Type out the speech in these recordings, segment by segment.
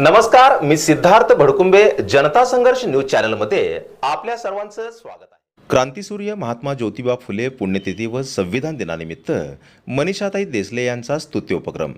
नमस्कार मी सिद्धार्थ भडकुंबे जनता संघर्ष न्यूज चॅनलमध्ये आपल्या सर्वांचं स्वागत आहे. क्रांतीसूर्य महात्मा ज्योतिबा फुले पुण्यतिथी व संविधान दिनानिमित्त मनीषाताई देसले यांचा स्तुत्य उपक्रम.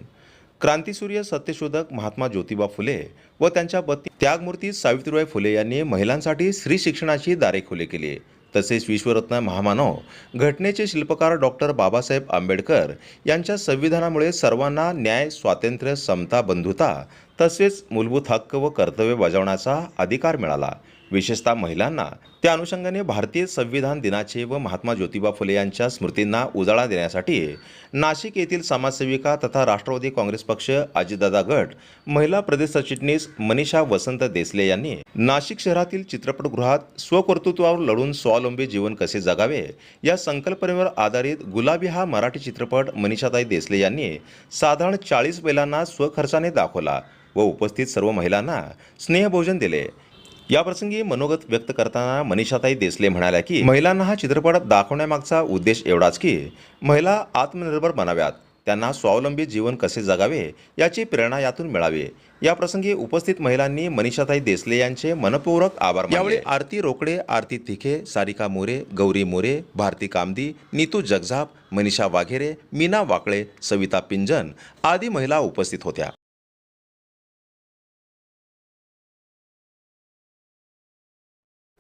क्रांतीसूर्य सत्यशोधक महात्मा ज्योतिबा फुले व त्यांच्या पत्नी त्यागमूर्ती सावित्रीबाई फुले यांनी महिलांसाठी स्त्री शिक्षणाची दारे खुले केली. तसेच विश्वरत्न महामानव घटनेचे शिल्पकार डॉक्टर बाबासाहेब आंबेडकर यांच्या संविधानामुळे सर्वांना न्याय स्वातंत्र्य समता बंधुता तसेच मूलभूत हक्क व कर्तव्य बजावण्याचा अधिकार मिळाला. विशेषतः महिलांना. त्या अनुषंगाने भारतीय संविधान दिनाचे व महात्मा ज्योतिबा फुले यांच्या स्मृतींना उजाळा देण्यासाठी नाशिक येथील समाजसेविका तथा राष्ट्रवादी काँग्रेस पक्ष अजितदादा गट महिला प्रदेश सरचिटणीस मनीषा वसंत देसले यांनी नाशिक शहरातील चित्रपटगृहात स्वकर्तृत्वावर लढून स्वावलंबी जीवन कसे जगावे या संकल्पनेवर आधारित गुलाबी हा मराठी चित्रपट मनीषाताई देसले यांनी साधारण चाळीस बैलांना स्वखर्चाने दाखवला. व उपस्थित सर्व महिलांना स्नेहभोजन दिले. याप्रसंगी मनोगत व्यक्त करताना मनीषाताई देसले म्हणाल्या की महिलांना हा चित्रपट दाखवण्यामागचा उद्देश एवढाच की महिला आत्मनिर्भर बनाव्यात. त्यांना स्वावलंबी जीवन कसे जगावे याची प्रेरणा यातून मिळावी. या प्रसंगी उपस्थित महिलांनी मनीषाताई देसले यांचे मनपूर्वक आभार यावेळी आरती रोकडे आरती तिखे सारिका मोरे गौरी मोरे भारती कामदी नीतू जगझाप मनीषा वाघेरे मीना वाकळे सविता पिंजन आदी महिला उपस्थित होत्या.